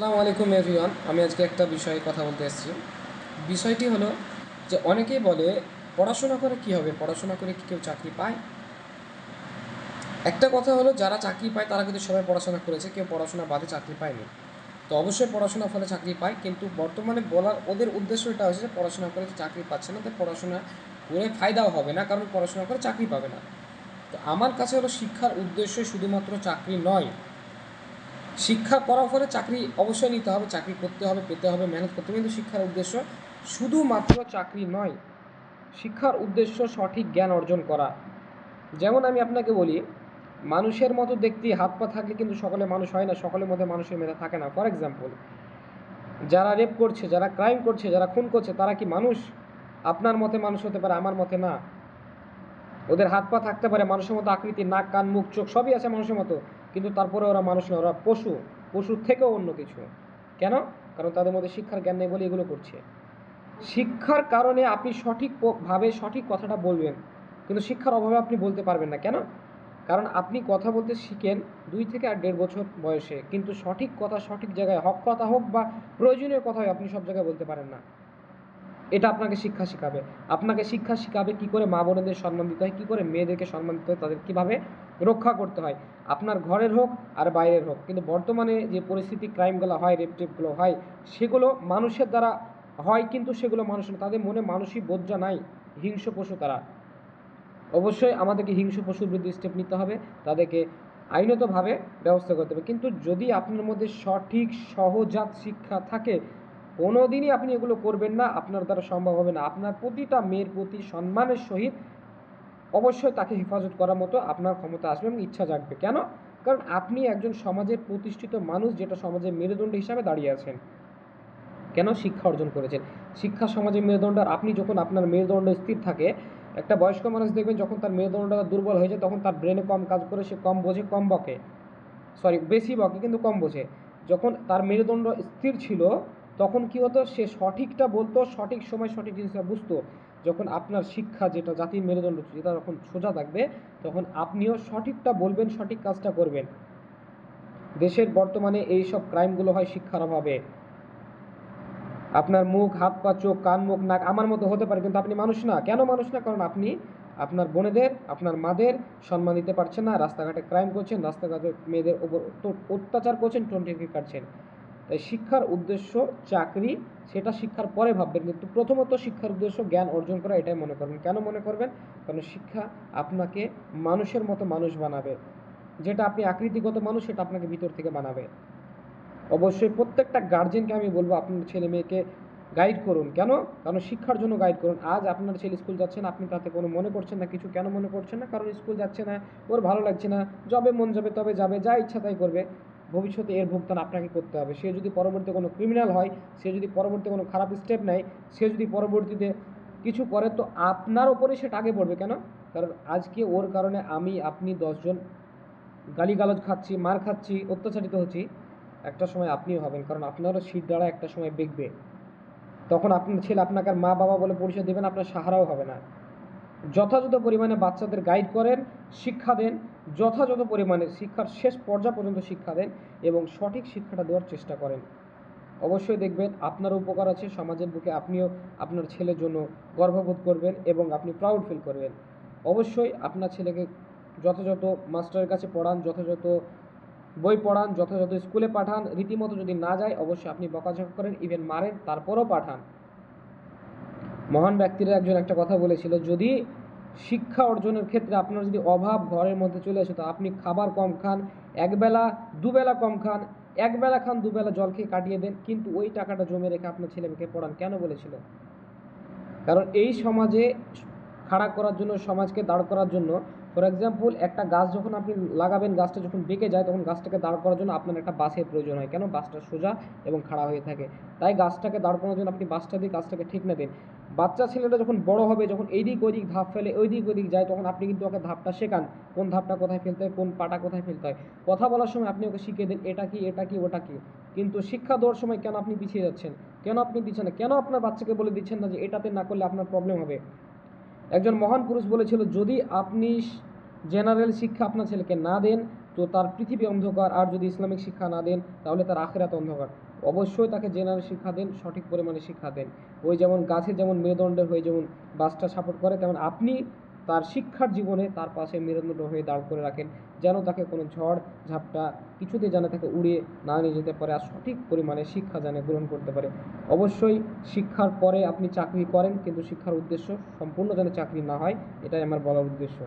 আসসালামু আলাইকুম এভরিওয়ান আমি আজকে একটা বিষয়ে কথা বলতে এসেছি। বিষয়টি হলো যে অনেকেই বলে, পড়াশোনা করে কি হবে? পড়াশোনা করে কি কেউ চাকরি পায়? একটা কথা হলো, যারা চাকরি পায়, তারা কিন্তু সবাই পড়াশোনা করেছে, কেউ পড়াশোনা বাদে চাকরি পায়নি। তো অবশ্যই পড়াশোনার ফলে চাকরি পায়, কিন্তু বর্তমানে বলার ওদের উদ্দেশ্য এটা হচ্ছে যে পড়াশোনা করে চাকরি পাচ্ছে না তো পড়াশোনা করে ফায়দাও হবে না, কারণ পড়াশোনা করে চাকরি পাবে না। তো আমার কাছে হলো শিক্ষার উদ্দেশ্য শুধুমাত্র চাকরি নয় শিক্ষা করার ফলে চাকরি অবশ্যই নিতে হবে, চাকরি করতে হবে, পেতে হবে, মেহনত করতে হবে। কিন্তু শিক্ষার উদ্দেশ্য শুধুমাত্র চাকরি নয়, শিক্ষার উদ্দেশ্য সঠিক জ্ঞান অর্জন করা। যেমন আমি আপনাকে বলি, মানুষের মতো দেখতে হাত পা থাকলে কিন্তু সকলে মানুষ হয় না, সকলের মধ্যে মানুষের মেধা থাকে না। ফর এক্সাম্পল যারা রেপ করছে, যারা ক্রাইম করছে, যারা খুন করছে, তারা কি মানুষ? আপনার মতে মানুষ হতে পারে, আমার মতে না। ওদের হাত পা থাকতে পারে, মানুষের মতো আকৃতি নাক, কান, মুখ, চোখ, সবই আছে মানুষের মতো। কিন্তু তারপরে ওরা মানুষ না ওরা পশু, পশুর থেকেও অন্য কিছু। কেন? কারণ তাদের মধ্যে শিক্ষার জ্ঞান নেই বলে এগুলো করছে। শিক্ষার কারণে আপনি সঠিক প- ভাবে সঠিক কথাটা বলবেন, কিন্তু শিক্ষার অভাবে আপনি বলতে পারবেন না। কেন? কারণ আপনি কথা বলতে শিখেন দুই থেকে আর দেড় বছর বয়সে, কিন্তু সঠিক কথা সঠিক জায়গায়, হক কথা হোক বা প্রয়োজনীয় কথা আপনি সব জায়গায় বলতে পারেন না। এটা আপনাকে শিক্ষা শেখাবে। আপনাকে শিক্ষা শেখাবে কি করে মা বোনেদের সম্মান দিতে হয়, কি করে মেয়েদেরকে সম্মান দিতে হয়, তাদের কীভাবে রক্ষা করতে হয়। আপনার ঘরের হোক আর বাইরের হোক, কিন্তু বর্তমানে যে পরিস্থিতি ক্রাইমগুলো হয় রেপ টেপগুলো হয়, সেগুলো মানুষের দ্বারা হয়, কিন্তু সেগুলো মানুষ না। তাদের মনে মানসিক বোঝা নাই, হিংস্র পশু তারা। অবশ্যই আমাদেরকে হিংস্র পশুর বিরুদ্ধে স্টেপ নিতে হবে, তাদেরকে আইনতভাবে ব্যবস্থা করতে হবে। কিন্তু যদি আপনার মধ্যে সঠিক, সহজাত শিক্ষা থাকে কোনো দিনই আপনি এগুলো করবেন না, আপনার দ্বারা সম্ভব হবে না। আপনার প্রতিটা মেয়ের প্রতি সম্মানের সহিত অবশ্যই তাকে হেফাজত করার মতো আপনার ক্ষমতা আসবে এবং ইচ্ছা জাগবে। কেন? কারণ আপনি একজন সমাজের প্রতিষ্ঠিত মানুষ যেটা সমাজের মেরুদণ্ড হিসাবে দাঁড়িয়ে আছেন। কেন শিক্ষা অর্জন করেছেন? শিক্ষা সমাজের মেরুদণ্ড আপনি যখন আপনার মেরুদণ্ড স্থির থাকে, একটা বয়স্ক মানুষ দেখবেন যখন তার মেরুদণ্ডটা দুর্বল হয়ে যায়, তখন তার ব্রেনে কম কাজ করে সে কম বোঝে, কম বকে। সরি, বেশি বকে, কিন্তু কম বোঝে। যখন তার মেরুদণ্ড স্থির ছিল তখন কি হতো? সে সঠিকটা বলতো, সঠিক সময় সঠিক জিনিসটা বুঝতো। যখন আপনার শিক্ষা যেটা, জাতির মেরুদণ্ড যেটা যখন সোজা থাকবে, তখন আপনিও সঠিকটা বলবেন, সঠিক কাজটা করবেন। দেশের বর্তমানে এই সব ক্রাইমগুলো হয় শিক্ষার অভাবে। আপনার মুখ, হাত, পা, চোখ, কান, মুখ, নাক আমার মতো হতে পারে, কিন্তু আপনি মানুষ না। কেন মানুষ না? কারণ আপনি আপনার বোনেদের, আপনার মাদের সম্মান দিতে পারছেন না। রাস্তাঘাটে ক্রাইম করছেন, রাস্তাঘাটে মেয়েদের অত্য- অত্যাচার করছেন টোয়েন্টি কাটছেন। তাই শিক্ষার উদ্দেশ্য চাকরি, সেটা শিক্ষার পরে ভাববেন, কিন্তু প্রথমত শিক্ষার উদ্দেশ্য জ্ঞান অর্জন করা, এটাই মনে করবেন। কেন মনে করবেন? কারণ শিক্ষা আপনাকে মানুষের মতো মানুষ বানাবে। যেটা আপনি আকৃতিগত মানুষ, সেটা আপনাকে ভিতর থেকে বানাবে। অবশ্যই প্রত্যেকটা গার্জেনকে আমি বলব, আপনার ছেলে মেয়েকে গাইড করুন। কেন? কারণ শিক্ষার জন্য গাইড করুন। আজ আপনার ছেলে স্কুল যাচ্ছে না, আপনি তাতে কোনো মনে করছেন না, কিছু কেন মনে করছেন না? কারণ স্কুল যাচ্ছে না, ওর ভালো লাগছে না, যবে মন যাবে তবে যাবে, যা ইচ্ছা তাই করবে। ভবিষ্যতে এর ভুগতান আপনাকে করতে হবে। সে যদি পরবর্তীতে কোনো ক্রিমিনাল হয়, সে যদি পরবর্তীতে কোনো খারাপ স্টেপ নেয়, সে যদি পরবর্তীতে কিছু করে, তো আপনার ওপরে সেটা আগে পড়বে কেন? কারণ আজকে ওর কারণে আমি, আপনি দশজন গালিগালজ খাচ্ছি, মার খাচ্ছি, অত্যাচারিত হচ্ছি, একটা সময় আপনিও হবেন। কারণ আপনারও শীত দ্বারা একটা সময় বেগবে তখন আপনার ছেলে আপনাকে আর মা বাবা বলে পরিচয় দেবেন আপনার সাহারাও হবে না। যথাযথ পরিমাণে বাচ্চাদের গাইড করেন শিক্ষা দেন, যথাযথ পরিমাণে শিক্ষার শেষ পর্যায় পর্যন্ত শিক্ষা দেন এবং সঠিক শিক্ষাটা দেওয়ার চেষ্টা করেন। অবশ্যই দেখবেন আপনার উপকার আছে, সমাজের বুকে আপনিও আপনার ছেলের জন্য গর্ববোধ করবেন এবং আপনি প্রাউড ফিল করবেন। অবশ্যই আপনার ছেলেকে যথাযথ মাস্টারের কাছে পড়ান, যথাযথ বই পড়ান, যথাযথ স্কুলে পাঠান, রীতিমতো যদি না যায়, অবশ্যই আপনি বকাঝকা করেন ইভেন মারেন, তারপরও পাঠান। মহান ব্যক্তিরা একজন একটা কথা বলেছিল, যদি শিক্ষা অর্জনের ক্ষেত্রে আপনার যদি অভাব ঘরের মধ্যে চলে আসে, তো আপনি খাবার কম খান, একবেলা, দুবেলা কম খান, একবেলা খান, দুবেলা জল খেয়ে কাটিয়ে দেন, কিন্তু ওই টাকাটা জমে রেখে আপনার ছেলেমেয়েকে পড়ান। কেন বলেছিল কারণ এই সমাজে খাড়া করার জন্য, সমাজকে দাঁড় করার জন্য। ফর এক্সাম্পল একটা গাছ যখন আপনি লাগাবেন, গাছটা যখন বেঁকে যায়, তখন গাছটাকে দাঁড় করার জন্য আপনার একটা বাসের প্রয়োজন হয়। কেন? বাসটা সোজা এবং খাড়া হয়ে থাকে। তাই গাছটাকে দাঁড় করানোর জন্য আপনি বাসটা দিয়ে গাছটাকে ঠিক না দিন বাচ্চা ছেলেটা যখন বড় হবে, যখন এইদিক ওইদিক ধাপ ফেলে, ওইদিক ওইদিক যায়, তখন আপনি কিন্তু ওকে ধাপটা শেখান। কোন ধাপটা কোথায় ফেলতে হয়, কোন পাটা কোথায় ফেলতে হয়। কথা বলার সময় আপনি ওকে শিখিয়ে দেন, এটা কি এটা কি, ওটা কি? কিন্তু শিক্ষা দেওয়ার সময় কেন আপনি পিছিয়ে যাচ্ছেন? কেন আপনি দিচ্ছেন না? কেন আপনার বাচ্চাকে বলে দিচ্ছেন না যে এটাতে না করলে আপনার প্রবলেম হবে? একজন মহান পুরুষ বলেছিল, যদি আপনি জেনারেল শিক্ষা আপনার ছেলেকে না দেন, তো তার পৃথিবী অন্ধকার। আর যদি ইসলামিক শিক্ষা না দেন, তাহলে তার আখেরাত অন্ধকার। অবশ্যই তাকে জেনারেল শিক্ষা দেন, সঠিক পরিমাণে শিক্ষা দেন। ওই যেমন গাছে যেমন মেরুদণ্ডের হয়ে যেমন বাসটা সাপোর্ট করে, তেমন আপনি তার শিক্ষার জীবনে তার পাশে মেরুদণ্ড হয়ে দাঁড় করে রাখেন, যেন তাকে কোনো ঝড়, ঝাপটা কিছুতে যেন তাকে উড়িয়ে না নিয়ে যেতে পারে আর সঠিক পরিমাণে শিক্ষা যেন গ্রহণ করতে পারে। অবশ্যই শিক্ষার পরে আপনি চাকরি করেন, কিন্তু শিক্ষার উদ্দেশ্য সম্পূর্ণ যেন চাকরি না হয়, এটাই আমার বলার উদ্দেশ্য।